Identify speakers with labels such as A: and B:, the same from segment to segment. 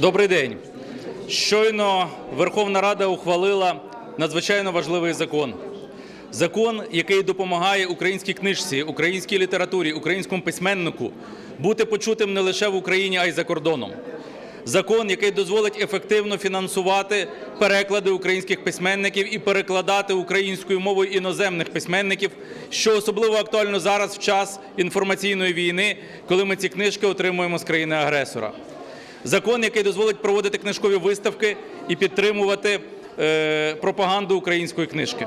A: Добрий день. Щойно Верховна Рада ухвалила надзвичайно важливий закон. Закон, який допомагає українській книжці, українській літературі, українському письменнику бути почутим не лише в Україні, а й за кордоном. Закон, який дозволить ефективно фінансувати переклади українських письменників і перекладати українською мовою іноземних письменників, що особливо актуально зараз в час інформаційної війни, коли ми ці книжки отримуємо з країни-агресора. Закон, який дозволить проводити книжкові виставки і підтримувати е, пропаганду української книжки.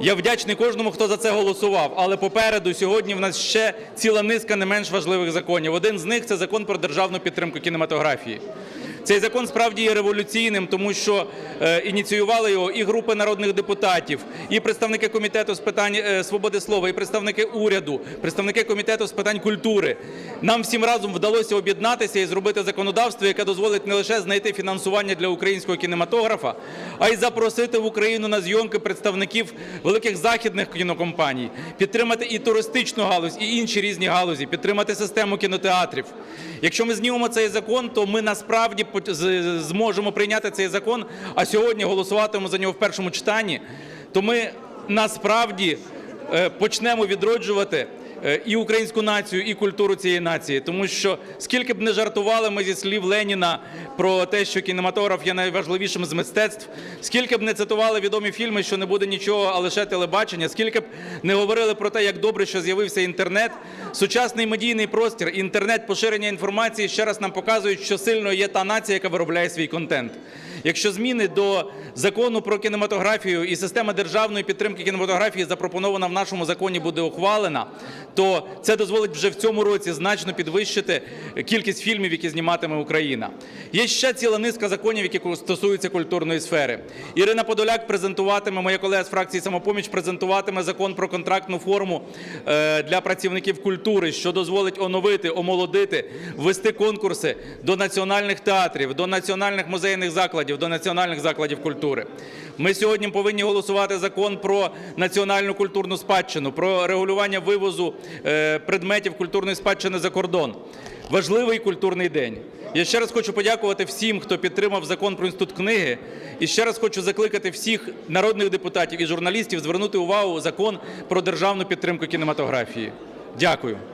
A: Я вдячний кожному, хто за це голосував. Але попереду сьогодні в нас ще ціла низка не менш важливих законів. Один з них це закон про державну підтримку кінематографії. Цей закон справді є революційним, тому що е, ініціювали його і групи народних депутатів, і представники комітету з питань е, свободи слова, і представники уряду, представники комітету з питань культури. Нам всім разом вдалося об'єднатися і зробити законодавство, яке дозволить не лише знайти фінансування для українського кінематографа, а й запросити в Україну на зйомки представників великих західних кінокомпаній, підтримати і туристичну галузь, і інші різні галузі, підтримати систему кінотеатрів. Якщо ми знімемо цей закон, то ми насправді зможемо прийняти цей закон, а сьогодні голосуватимемо за нього в першому читанні, то ми насправді е, почнемо відроджувати і українську націю, і культуру цієї нації. Тому що скільки б не жартували ми зі слів Леніна про те, що кінематограф є найважливішим з мистецтв, скільки б не цитували відомі фільми, що не буде нічого, а лише телебачення, скільки б не говорили про те, як добре, що з'явився інтернет, сучасний медійний простір, інтернет, поширення інформації ще раз нам показують, що сильною є та нація, яка виробляє свій контент. Якщо зміни до закону про кінематографію і система державної підтримки кінематографії запропонована в нашому законі буде ухвалена, то це дозволить вже в цьому році значно підвищити кількість фільмів, які зніматиме Україна. Є ще ціла низка законів, які стосуються культурної сфери. Ірина Подоляк презентуватиме, моя колега з фракції «Самопоміч» презентуватиме закон про контрактну форму е, для працівників культури, що дозволить оновити, омолодити, ввести конкурси до національних театрів, до національних музейних закладів, до національних закладів культури. Ми сьогодні повинні голосувати закон про національну культурну спадщину, про регулювання вивозу е, предметів культурної спадщини за кордон. Важливий культурний день. Я ще раз хочу подякувати всім, хто підтримав закон про інститут книги. І ще раз хочу закликати всіх народних депутатів і журналістів звернути увагу закон про державну підтримку кінематографії. Дякую.